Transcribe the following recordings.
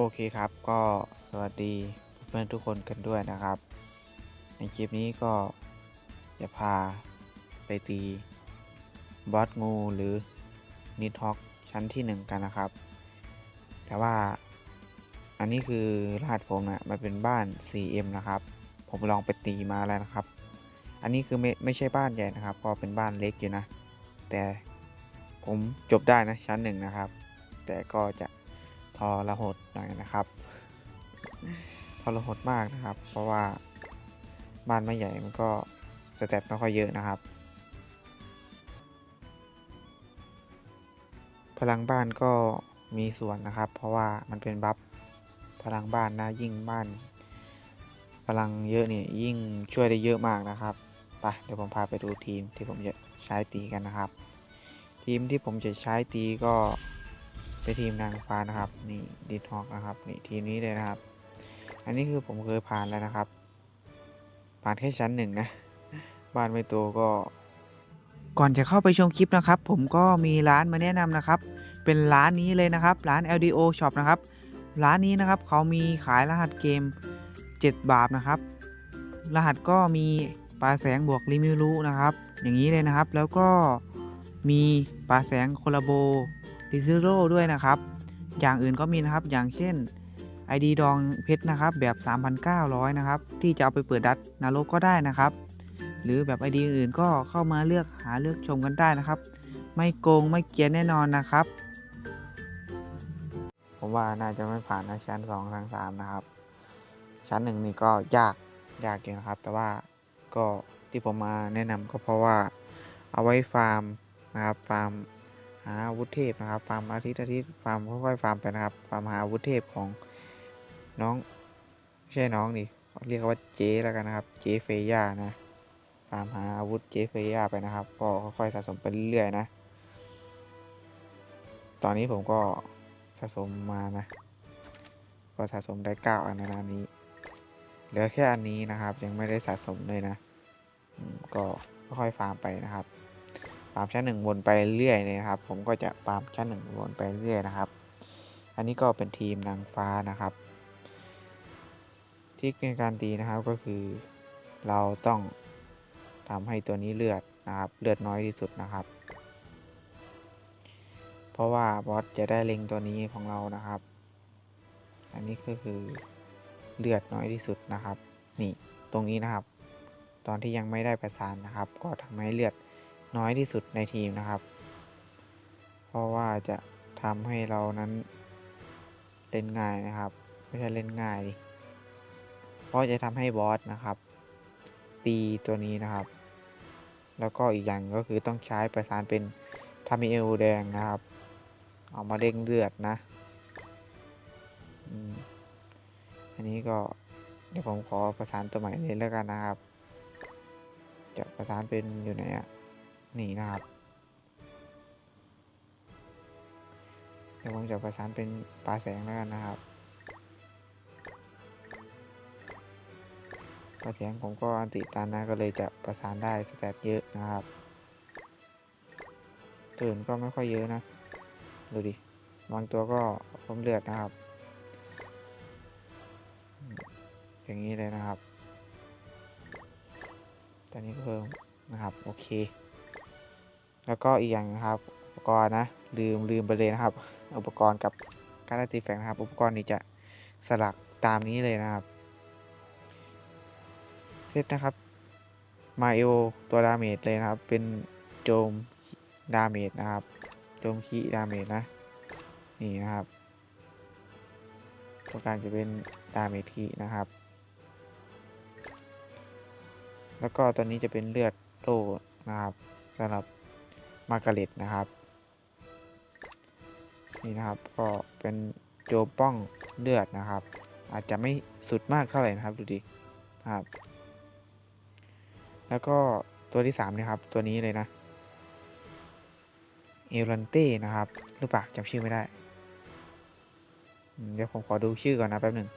โอเคครับก็สวัสดีเพื่อนทุกคนกันด้วยนะครับ ในคลิปนี้ก็จะพาไปตีบอสงูหรือนิทฮอกชั้นที่ 1 กันนะครับ แต่ว่าอันนี้คือรหัสผมนะมันเป็นบ้าน 4M นะครับ ผมลองไปตีมาแล้วนะครับ อันนี้คือไม่ไม่ใช่บ้านใหญ่นะครับ ก็เป็นบ้านเล็กอยู่นะ แต่ผมจบได้นะชั้นหนึ่งนะครับ แต่ก็จะ ทอระหดหน่อยนะครับ ทอระหดมากนะครับ เพราะว่าบ้านไม่ใหญ่มันก็สเตตไม่ค่อยเยอะนะครับ พลังบ้านก็มีส่วนนะครับ เพราะว่ามันเป็นบัฟพลังบ้านนะยิ่งบ้าน พลังเยอะเนี่ยยิ่งช่วยได้เยอะมากนะครับไปเดี๋ยวผมพาไปดูทีมที่ผมจะใช้ตีกันนะครับ ทีมที่ผมจะใช้ตีก็ เป็นทีมนางฟ้านะครับ นี่ดิทฮอกนะครับ นี่ทีมนี้เลยนะครับ อันนี้คือผมเคยผ่านแล้วนะครับ ผ่านแค่ชั้นหนึ่งนะ บ้านไม่โตก็ ก่อนจะเข้าไปชมคลิปนะครับ ผมก็มีร้านมาแนะนำนะครับ เป็นร้านนี้เลยนะครับ ร้าน LDO Shop นะครับ ร้านนี้นะครับเขามีขายรหัสเกม 7 บาทนะครับ รหัสก็มีปลาแสงบวกลิมิรุนะครับ อย่างนี้เลยนะครับ แล้วก็มีปลาแสงโคลาโบ ดิซิโร่ด้วยนะครับ อย่างอื่นก็มีนะครับ อย่างเช่น ID ดองเพชรนะครับ แบบ 3,900 นะครับ ที่จะเอาไปเปิดดัดนรกก็ได้นะครับ หรือแบบ ID อื่นก็เข้ามาเลือกหาเลือกชมกันได้นะครับ ไม่โกงไม่เกียนแน่นอนนะครับ ผมว่าน่าจะไม่ผ่านนะชั้น2ชั้น3นะครับ ชั้นหนึ่งนี่ก็ยากยากอยู่นะครับ แต่ว่าก็ที่ผมมาแนะนำก็เพราะว่าเอาไว้ฟาร์มนะครับฟาร์มาอาวุธเทพนะครับ ฟาร์มอาทิตย์อาทิตย์ฟาร์มค่อยๆฟาร์มไปนะครับ ฟาร์มหาอาวุธเทพของน้องไม่ใช่น้องดิเรียกว่าเจ๊แล้วกันนะครับ เจเฟย่านะ ฟาร์มหาอาวุธเจเฟย่าไปนะครับ ก็ค่อยๆสะสมไปเรื่อยๆนะ ตอนนี้ผมก็สะสมมานะ ก็สะสมได้ 9 อันในอันนี้ เหลือแค่อันนี้นะครับ ยังไม่ได้สะสมเลยนะ ก็ค่อยๆฟาร์มไปนะครับาร์มชั้นหนึ่งวนไปเรื่อยเลยนะครับ ผมก็จะฟาร์มชั้นหนึ่งวนไปเรื่อยนะครับ อันนี้ก็เป็นทีมนางฟ้านะครับทิกในการตีนะครับก็คือเราต้องทำให้ตัวนี้เลือดนะครับเลือดน้อยที่สุดนะครับ เพราะว่าบอสจะได้เล็งตัวนี้ของเรานะครับ อันนี้ก็คือเลือดน้อยที่สุดนะครับ นี่ตรงนี้นะครับ ตอนที่ยังไม่ได้ประสานนะครับ ก็ทำให้เลือด น้อยที่สุดในทีมนะครับ เพราะว่าจะทำให้เรานั้นเล่นง่ายนะครับ ไม่ใช่เล่นง่ายดิเพราะจะทำให้บอสนะครับ ตีตัวนี้นะครับ แล้วก็อีกอย่างก็คือต้องใช้ประสานเป็นทามิเอลแดงนะครับ เอามาเด้งเลือดนะอันนี้ก็เดี๋ยวผมขอประสานตัวใหม่เลยแล้วกันนะครับ จะประสานเป็นอยู่ไหนอะ นี่นะครับเดี๋ยวผมจะประสานเป็นปลาแสงแล้วกันนะครับปลาแสงผมก็อันติตันะก็เลยจะประสานได้สแตทเยอะนะครับ ตื่นก็ไม่ค่อยเยอะนะ ดูดิบางตัวก็เพิ่มเลือดนะครับอืมอย่างนี้เลยนะครับ ตอนนี้ก็เพิ่มนะครับ โอเค แล้วก็อีกอย่างนะครับอุปกรณ์นะลืมลืมไปเลยนะครับ อุปกรณ์กับการตีแฝงนะครับ อุปกรณ์นี้จะสลักตามนี้เลยนะครับเซตนะครับมาเอลตัวดาเมจเลยนะครับ เป็นโจมดาเมจนะครับ โจมคีดาเมจนะ นี่นะครับตัวการจะเป็นดาเมจคีนะครับ แล้วก็ตัวนี้จะเป็นเลือดโลนะครับสำหรับ มาร์กาเร็ตนะครับ นี่นะครับก็เป็นโจป้องเลือดนะครับ อาจจะไม่สุดมากเท่าไหร่นะครับดูดินะครับ แล้วก็ตัวที่3นะครับ ตัวนี้เลยนะเอลันเต้นะครับ หรือเปล่าจำชื่อไม่ได้ เดี๋ยวผมขอดูชื่อก่อนนะแป๊บหนึ่ง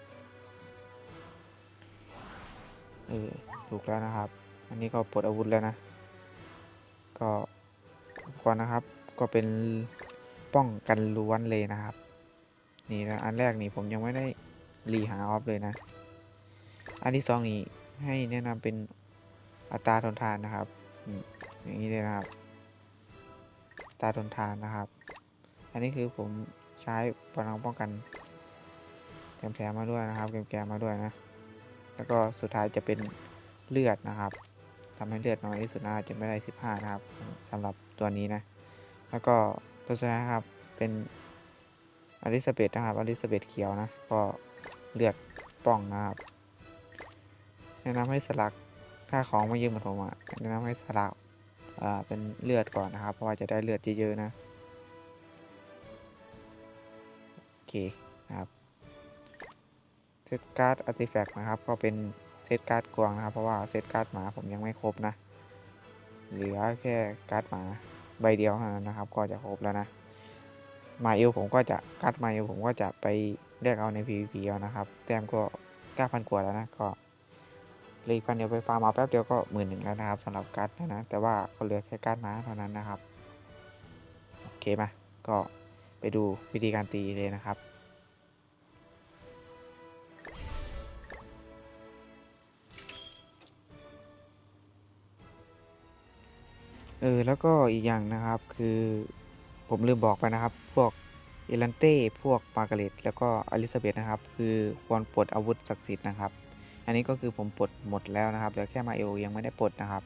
เออถูกแล้วนะครับ อันนี้ก็ปลดอาวุธแล้วนะ ก็ กรณ์นะครับ ก็เป็นป้องกันล้วนเลยนะครับ นี่นะอันแรกนี่ผมยังไม่ได้รีหาออฟเลยนะ อันที่สองนี่ให้แนะนำเป็นอัตราทนทานนะครับอย่างนี้เลยนะครับอัตราทนทานนะครับ อันนี้คือผมใช้พลังป้องกันแกมแถมมาด้วยนะครับแกมแกมมาด้วยนะ แล้วก็สุดท้ายจะเป็นเลือดนะครับทำให้เลือดน้อยที่สุดนะจะไม่ได้ 15 นะครับสำหรับ ตัวนี้นะ แล้วก็ตัวสุดท้ายครับเป็นอลิซาเบธนะครับอลิซาเบธเขียวนะ ก็เลือดป่องนะครับ แนะนำให้สลักถ้าของไม่เยอะเหมือนผมอะแนะนำให้สลักอ่าเป็นเลือดก่อนนะครับ เพราะว่าจะได้เลือดเยอะๆนะโอเคนะครับเซตการ์ดอาร์ติแฟกต์นะครับ ก็เป็นเซตการ์ดกวางนะครับ เพราะว่าเซตการ์ดหมาผมยังไม่ครบนะ เหลือแค่การ์ดหมา ใบเดียวนะครับ ก็จะครบแล้วนะมาเอลผมก็จะการ์ดมาเอลผมก็จะไปเรียกเอาใน PVP เอานะครับ แต้มก็9,000กว่าแล้วนะก็เลยพันเดียวไปฟาร์มเอาแป๊บเดียวก็หมื่นหนึ่งแล้วนะครับสำหรับการ์ดนะนะแต่ว่าก็เหลือแค่การ์ดมาเท่านั้นนะครับโอเคมาก็ไปดูวิธีการตีเลยนะครับ เออแล้วก็อีกอย่างนะครับคือผมลืมบอกไปนะครับ พวกเอลันเต้พวกมาร์กาเร็ตแล้วก็อลิซาเบธนะครับ คือควรปลดอาวุธศักดิ์สิทธิ์นะครับ อันนี้ก็คือผมปลดหมดแล้วนะครับเหลือแค่มาเอลยังไม่ได้ปลดนะครับ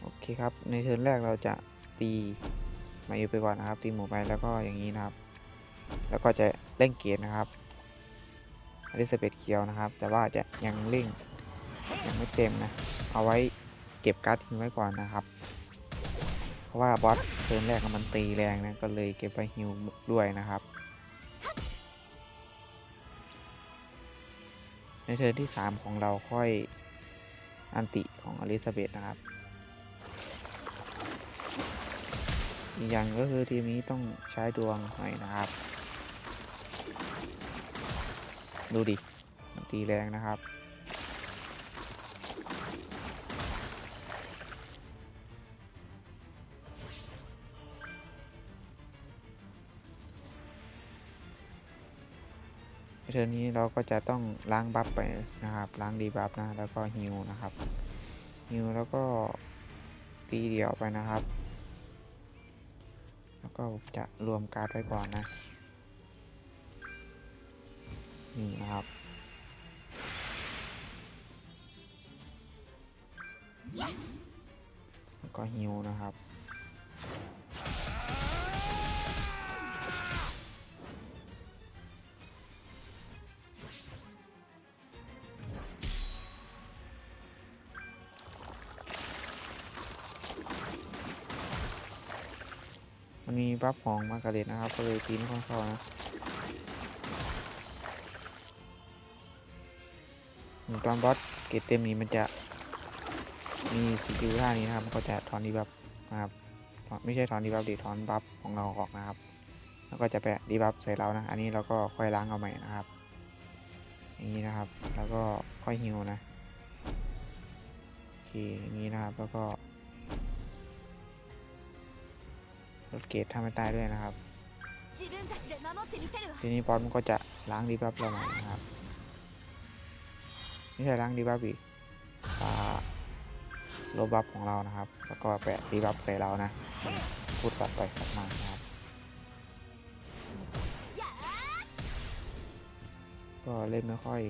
โอเคครับในเทิร์นแรกเราจะตีมาเอลไปก่อนนะครับ ตีหมูไปแล้วก็อย่างนี้นะครับ แล้วก็จะเล่นเกียร์นะครับอลิซาเบธเขียวนะครับ แต่ว่าจะยังเร่งยังไม่เต็มนะเอาไว้ เก็บการ์ดทิ้งไว้ก่อนนะครับ เพราะว่าบอสเทิร์นแรกมันตีแรงนะก็เลยเก็บไว้ฮิวด้วยนะครับ ในเทิร์นที่ 3 ของเราค่อยอันติของอลิซาเบธนะครับ อีกอย่างก็คือทีมนี้ต้องใช้ดวงหน่อยนะครับ ดูดิ มันตีแรงนะครับ เทอร์นนี้เราก็จะต้องล้างบัฟไปนะครับ ล้างดีบัฟนะ แล้วก็ฮิวนะครับฮิวแล้วก็ตีเดี่ยวไปนะครับ แล้วก็จะรวมการ์ดไว้ก่อนนะ นี่นะครับ แล้วก็ฮิวนะครับ มันมีบัฟของมาการเร็ตนะครับ ก็เลยตีไม่ค่อยเข้านะตอนบอสเกรดเต็มนี้มันจะมีสกิลท่านี้นะครับมันก็จะถอนดีบัฟนะครับไม่ใช่ถอนดีบัฟดิถอนบัฟของเราออกนะครับ แล้วก็จะแปะดีบัฟใส่เรานะ อันนี้เราก็ค่อยล้างเอาใหม่นะครับ อย่างนี้นะครับ แล้วก็ค่อยฮิวนะโอเคอย่างนี้นะครับแล้วก็ รถเกตทำให้ตายด้วยนะครับ ทีนี้บอสมันก็จะล้างดีบัฟเราใหม่นะครับนี่ใช่ล้างดีบัฟอีกโลบัฟของเรานะครับ แล้วก็แปะดีบัฟใส่เรานะ พูดกลับไปกลับมานะครับ ก็เล่นไม่ค่อย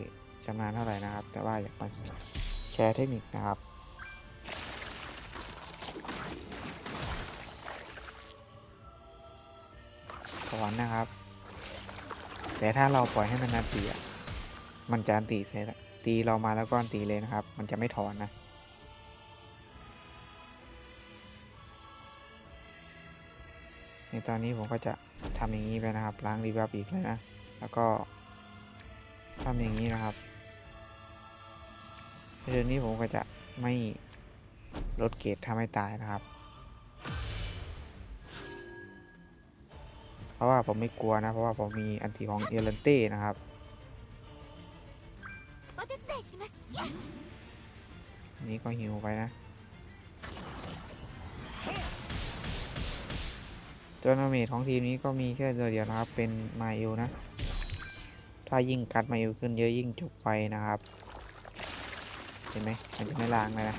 ชำนาญเท่าไหร่นะครับ แต่ว่าอยากมาแชร์เทคนิคนะครับ ถอนนะครับ แต่ถ้าเราปล่อยให้มันนันตีอะมันจะอันตีเสร็จตีเรามาแล้วก็อันตีเลยนะครับ มันจะไม่ถอนนะในตอนนี้ผมก็จะทำอย่างนี้ไปนะครับ ล้างรีบัฟอีกเลยนะ แล้วก็ทำอย่างนี้นะครับในเดือนนี้ผมก็จะไม่ลดเกรดทำให้ตายนะครับ ราะว่าผมไม่กลัวนะ เพราะว่าผมมีอันตีของเอเลนเต้นะครับนี่ก็หิวไปนะตัวนเมทของทีมนี้ก็มีแค่ตัวเดียวนะครับ เป็นมาเอลนะ ถ้ายิ่งกัดมาเอลขึ้นเยอะยิ่งจบไฟนะครับ เห็นไหมมันจะไม่ล้างเลยนะ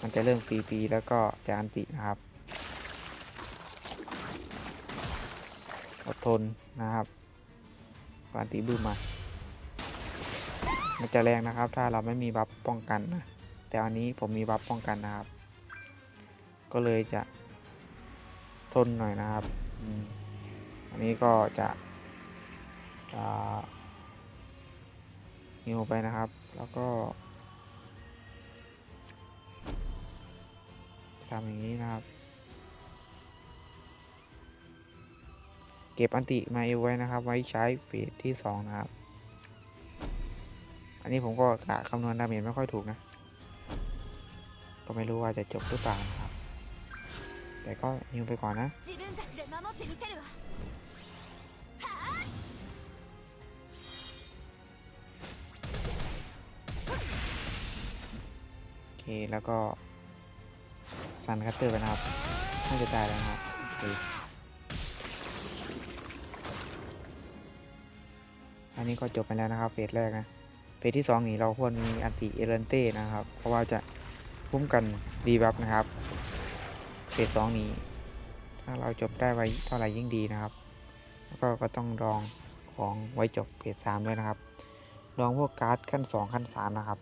มันจะเริ่มตีตีแล้วก็จะอันตินะครับ ทนนะครับอันติบึ้มมา มันจะแรงนะครับ ถ้าเราไม่มีบัฟป้องกันนะ แต่อันนี้ผมมีบัฟป้องกันนะครับ ก็เลยจะทนหน่อยนะครับ อันนี้ก็จะฮิวไปนะครับ แล้วก็ทำอย่างนี้นะครับ เก็บอันติมาเอไว้นะครับ ไว้ใช้เฟสที่ 2 นะครับ อันนี้ผมก็กะคำนวณดาเมจไม่ค่อยถูกนะ ก็ไม่รู้ว่าจะจบหรือเปล่านะครับ แต่ก็ยิงไปก่อนนะโอเคแล้วก็ซันคัตเตอร์ไปนะครับน่าจะตายแล้วนะครับ นนี้ก็จบไปแล้วนะครับเฟสแรกนะ เฟสที่ 2 นี่เราควรมีอันติเอเลนเต้นะครับ เพราะว่าจะคุ้มกันดีบัฟนะครับ เฟสสองนี้ ถ้าเราจบได้ไว้เท่าไหร่ยิ่งดีนะครับ แล้วก็ก็ต้องลองของไว้จบเฟสสามด้วยนะครับ ลองพวกการ์ดขั้น 2 ขั้น 3 นะครับ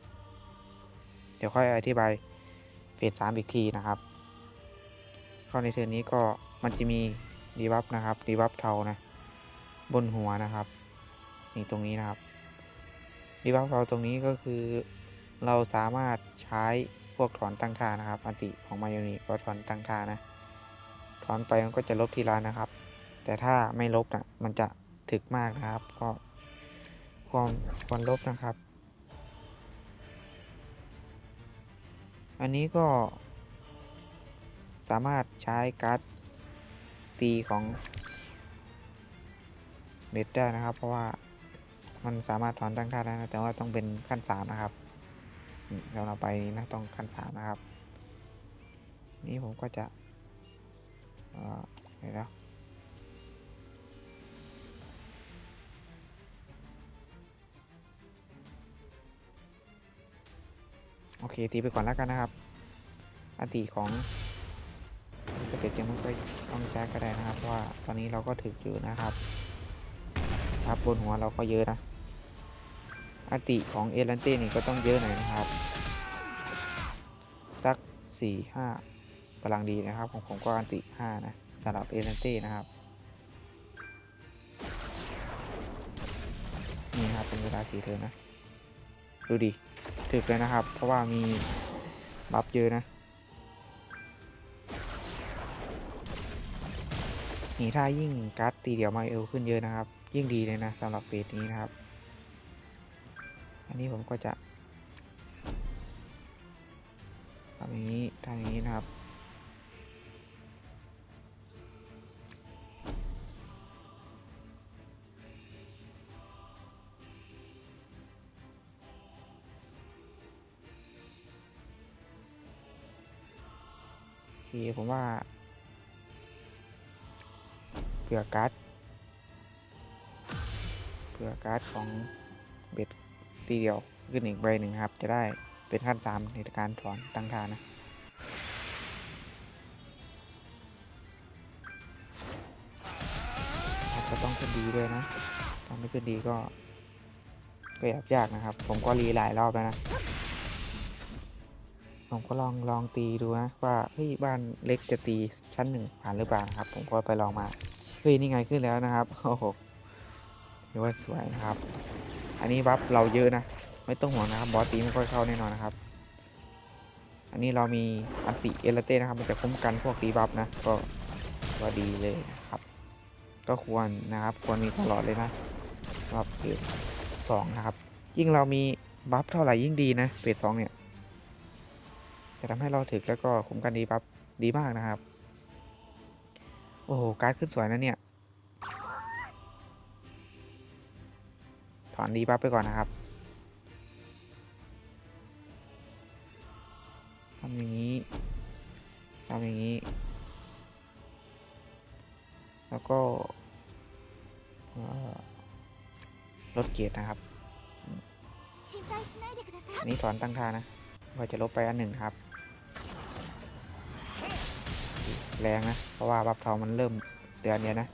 เดี๋ยวค่อยอธิบายเฟสสามอีกทีนะครับ เข้าในเทอร์นนี้ก็มันจะมีดีบัฟนะครับดีบัฟเทานะบนหัวนะครับ นี่ตรงนี้นะครับดีบัฟเทาตรงนี้ก็คือ เราสามารถใช้พวกถอนตั้งท่านะครับอันติของมายอนีก็ถอนตั้งท่านะ ถอนไปมันก็จะลบทีละนะครับ แต่ถ้าไม่ลบนะมันจะถึกมากนะครับ ก็ควรควรลบนะครับ อันนี้ก็ สามารถใช้การ์ดตีของเบ็ดได้นะครับ เพราะว่า มันสามารถถอนตั้งท่าได้นะแต่ว่าต้องเป็นขั้นสามนะครับอืมเราเราไปนี้นะต้องขั้นสามนะครับ นี่ผมก็จะเอ่อเดี๋ยวนะโอเคตีไปก่อนแล้วกันนะครับอติของสเปดยังไม่ค่อยต้องใช้ก็ได้นะครับ เพราะว่าตอนนี้เราก็ถึกอยู่นะครับ ครับบนหัวเราก็เยอะนะ อันติของเอลันเต้นี่ก็ต้องเยอะหน่อยนะครับ สักสี่ห้ากำลังดีนะครับ ของผมก็อันติห้านะสำหรับเอลันเต้นะครับนี่ครับเป็นเวลาสี่เทินนะ ดูดิถึกเลยนะครับ เพราะว่ามีบัฟเยอะนะ นี่ถ้ายิ่งการ์ดตีเดี่ยวมาเอลขึ้นเยอะนะครับ ยิ่งดีเลยนะสำหรับเฟสนี้นะครับ อันนี้ผมก็จะทำอย่างนี้ทำอย่างนี้นะครับคผมว่าเผื่อการ์ดเผื่อการ์ดของเบ็ด ตีเดียวขึ้นอีกใบหนึ่งครับ จะได้เป็นขั้นสามในการถอนตั้งท่านะอาจจะต้องขึ้นดีด้วยนะถ้าไม่ขึ้นดีก็ก็ยากยากนะครับ ผมก็รีหลายรอบแล้วนะ ผมก็ลองลองตีดูนะ ว่าเฮ้ยบ้านเล็กจะตีชั้นหนึ่งผ่านหรือเปล่านะครับ ผมก็ไปลองมาเฮ้ยนี่ไงขึ้นแล้วนะครับโอ้โหถือว่าสวยนะครับ อันนี้บัฟเราเยอะนะ ไม่ต้องห่วงนะครับบอสตีไม่ค่อยเข้าแน่นอนนะครับ อันนี้เรามีอันติเอลเต้นะครับมันจะคุ้มกันพวกตีบัฟนะก็ก็ดีเลยนะครับ ก็ควรนะครับควรมีตลอดเลยนะสำหรับเฟสสองนะครับ ยิ่งเรามีบัฟเท่าไหร่ยิ่งดีนะเฟสสองเนี่ยจะทำให้เราถึกแล้วก็คุ้มกันดีบัฟดีมากนะครับ โอ้โหการ์ดขึ้นสวยนะเนี่ย ถอนดีบัฟไปก่อนนะครับทำอย่างนี้ทำอย่างนี้ แล้วก็ลดเกียรตินะครับนี่ถอนตั้งท่านะเราจะลบไปอันหนึ่งครับ แรงนะ เพราะว่าบัฟทองมันเริ่มเดือนเนี้ยนะ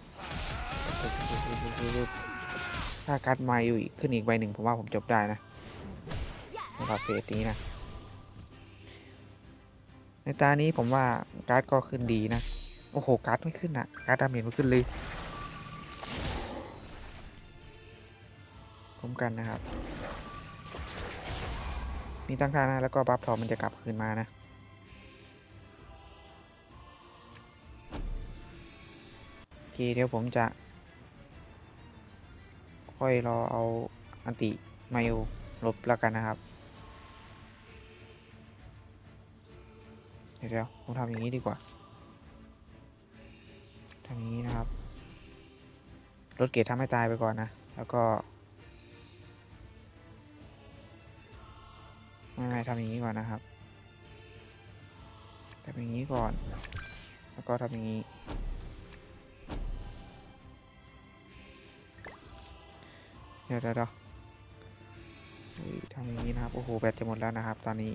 ถ้าการ์ดมาอยู่อีกขึ้นอีกใบหนึ่งผมว่าผมจบได้นะสำหรับเฟสนี้นะ ในตานี้ผมว่าการ์ดก็ขึ้นดีนะ โอ้โห การ์ดไม่ขึ้นนะการ์ดดาเมจไม่ขึ้นเลยผมกันนะครับ มีตั้งค่านะ แล้วก็บัฟทอมันจะกลับคืนมานะโอเคเดี๋ยวผมจะ ค่อยรอเอาอันติไมโอลบแล้วกันนะครับเดี๋ยวเดี๋ยวผมทำอย่างนี้ดีกว่าทำอย่างนี้นะครับ ลดเกรดทำให้ตายไปก่อนนะ แล้วก็ไม่ไม่ทำอย่างนี้ก่อนนะครับทำอย่างนี้ก่อน แล้วก็ทำอย่างนี้ ดี๋ยวเดี๋ยวเดี๋ยวทำอย่างนี้นะครับ โอ้โห แบตจะหมดแล้วนะครับ ตอนนี้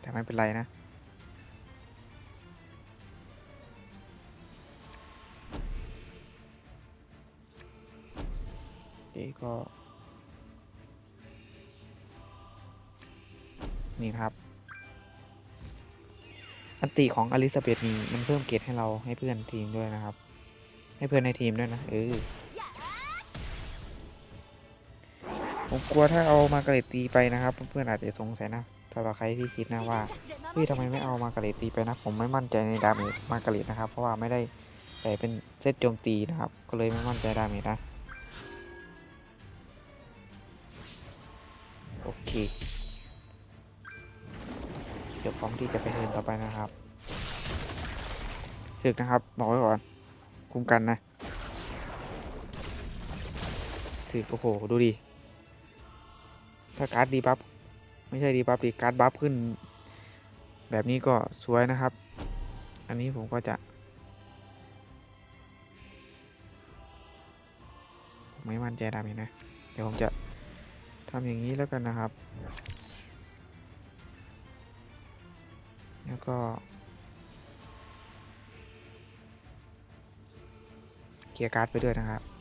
แต่ไม่เป็นไรนะเอ๊ะก็ นี่ครับ อันติของอลิซาเบธนี่มันเพิ่มเกรดให้เราให้เพื่อนทีมด้วยนะครับ ให้เพื่อนในทีมด้วยนะ เออ ผมกลัวถ้าเอามากระเรตตีไปนะครับ เพื่อนๆอาจจะสงสัยนะสำหรับใครที่คิดนะว่าเฮ้ยทำไมไม่เอามากระเรตตีไปนะ ผมไม่มั่นใจในดาเมจมากระเรตนะครับ เพราะว่าไม่ได้ใส่เป็นเซตโจมตีนะครับ ก็เลยไม่มั่นใจดาเมจนะโอเคเดี๋ยวพร้อมที่จะไปเทินต่อไปนะครับถึกนะครับบอกไว้ก่อนคุ้มกันนะถึกโอ้โห ดูดิ ถ้าการ์ดดีบัฟไม่ใช่ดีบัฟดีการ์ดบัฟขึ้น แบบนี้ก็สวยนะครับ อันนี้ผมก็จะมไม่มั่นใจดามจนะ เดี๋ยวผมจะทำอย่างนี้แล้วกันนะครับ แล้วก็เกียร์การ์ดไปด้วยนะครับ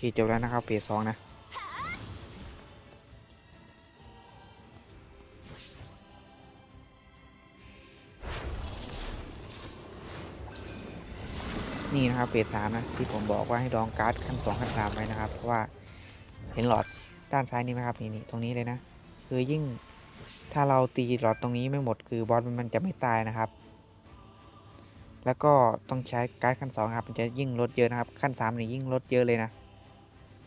เคจบแล้วนะครับเฟสสองนะนี่นะครับเฟสสามนะที่ผมบอกว่าให้ดองการ์ดขั้นสองขั้นสามไว้นะครับ เพราะว่าเห็นหลอดด้านซ้ายนี้ไหมครับนี่นี่ตรงนี้เลยนะ คือยิ่งถ้าเราตีหลอดตรงนี้ไม่หมดคือบอสมันจะไม่ตายนะครับ แล้วก็ต้องใช้การ์ดขั้นสองครับมันจะยิ่งลดเยอะนะครับ ขั้นสามนี่ยิ่งลดเยอะเลยนะ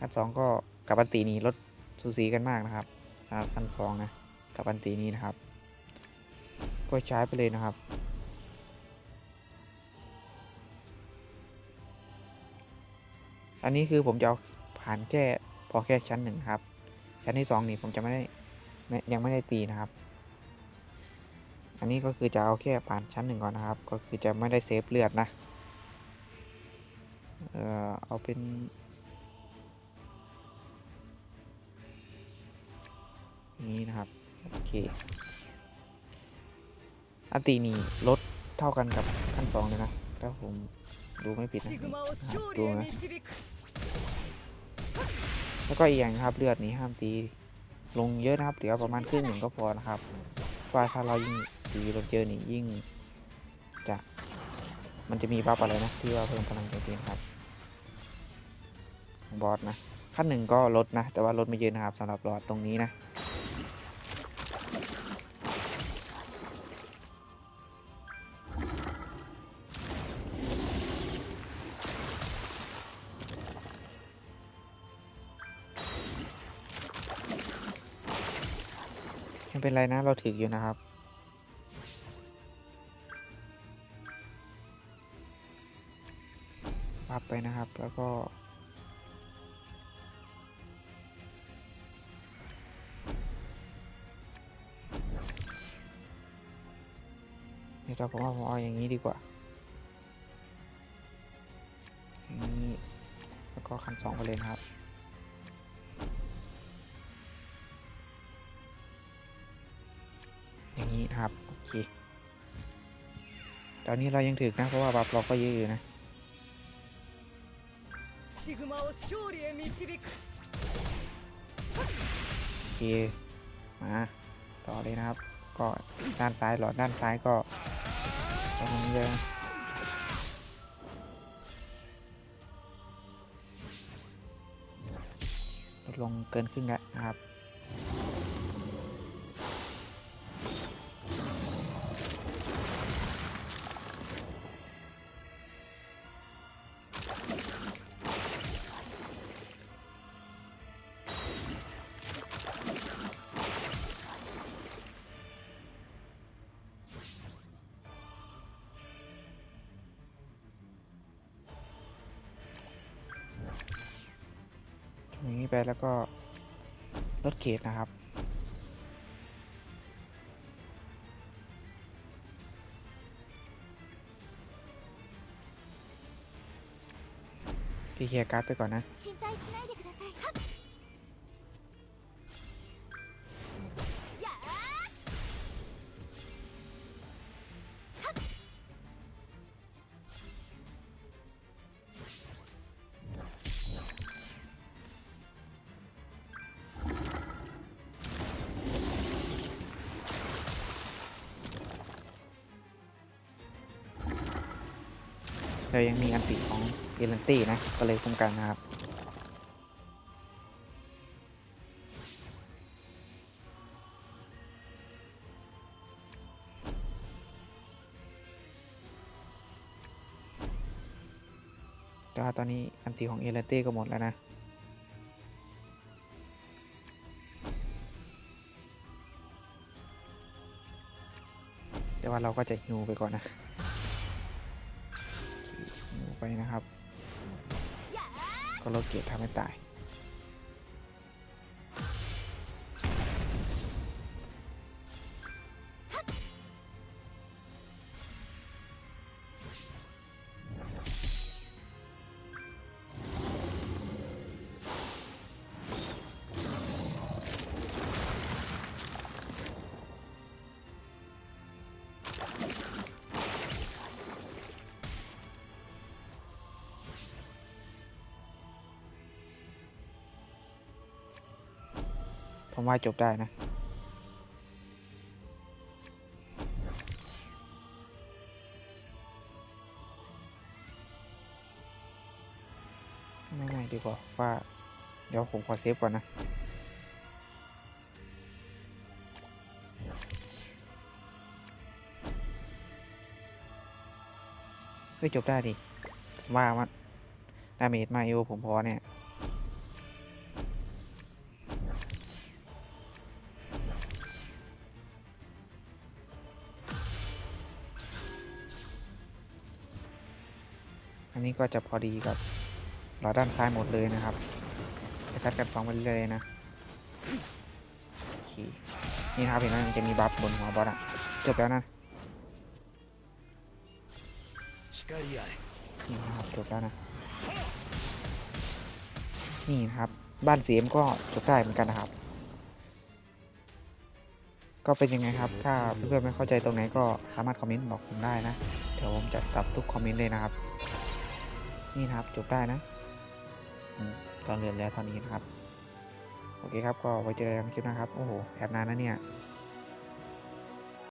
ขั้นสองก็กับอันตีนี้ลดสูสีกันมากนะครับสำหรับขั้นสองนะกับอันตีนี้นะครับ ก็ใช้ไปเลยนะครับ อันนี้คือผมจะเอาผ่านแค่พอแค่ชั้นหนึ่งครับ ชั้นที่สองนี่ผมจะไม่ได้ยังไม่ได้ตีนะครับ อันนี้ก็คือจะเอาแค่ผ่านชั้นหนึ่งก่อนนะครับ ก็คือจะไม่ได้เซฟเลือดนะ เออเอาเป็น นี้นะครับ โอเค อันตีนี่ลดเท่ากันกับขั้นสองเลยนะถ้าผมดูไม่ผิดนะดูนะ แล้วก็อีกอย่างครับเลือดนี้ห้ามตี ลงเยอะนะครับเหลือประมาณครึ่งหนึ่งก็พอนะครับว่าถ้าเรายิ่งตีลงเยอะนี่ยิ่งจะมันจะมีบัฟอะไรนะที่ว่าเพิ่มพลังจริงๆครับบอสนะขั้นหนึ่งก็ลดนะ แต่ว่าลดไม่เยอะนะครับสำหรับหอดตรงนี้นะ ไม่เป็นไรนะ เราถืออยู่นะครับ ปับไปนะครับ แล้วก็ี๋ยวผมว่าผมเอาอย่างนี้ดีกว่า นี่ แล้วก็คันสองไปเลยครับ ครับโอเค ตอนนี้เรายังถึกนะ เพราะว่าบัฟเราก็เยอะอยู่นะโอเค มา ต่อเลยนะครับ ก็ด้านซ้ายหลอดด้านซ้ายก็ตรงนี้เอะลดลงเกินครึ่งแล้วนะครับ เขตนะครับ พี่เคลียร์การ์ดไปก่อนนะ ติของเอลันตี้นะ ก็เลยคุ้มกันนะครับแต่ว่าตอนนี้อันติของเอลันตี้ก็หมดแล้วนะ แต่ว่าเราก็จะฮิวไปก่อนนะ ไปนะครับ ก็ลดเกียรติทำให้ตาย ผมว่าจบได้นะไม่ไม่ดีกว่าว่า เดี๋ยวผมขอเซฟก่อนนะเฮ้ยจบได้ดิมว่ามันดาเมจมาเอวผมพอเนี่ย นี้ก็จะพอดีกับล้อด้านซ้ายหมดเลยนะครับจะคัดกันฟองไปเลยนะโอเนี่ครับเห็นไหมมันจะมีบัฟบนหัวบอสอะจบแล้วนะนี่ครับจบแล้วนะนี่นะครับบ้านเสียมก็จบได้เหมือนกันนะครับ ก็เป็นยังไงครับ ถ้าเพื่อนๆไม่เข้าใจตรงไหนก็สามารถคอมเมนต์บอกผมได้นะ เดี๋ยวผมจะตอบทุกคอมเมนต์เลยนะครับ นี่นะครับจบได้นะตอนเรียนแล้วเท่านี้นะครับ โอเคครับ ก็ไว้เจอกันคลิปหนะครับ โอ้โหแอบนานนะเนี่ย「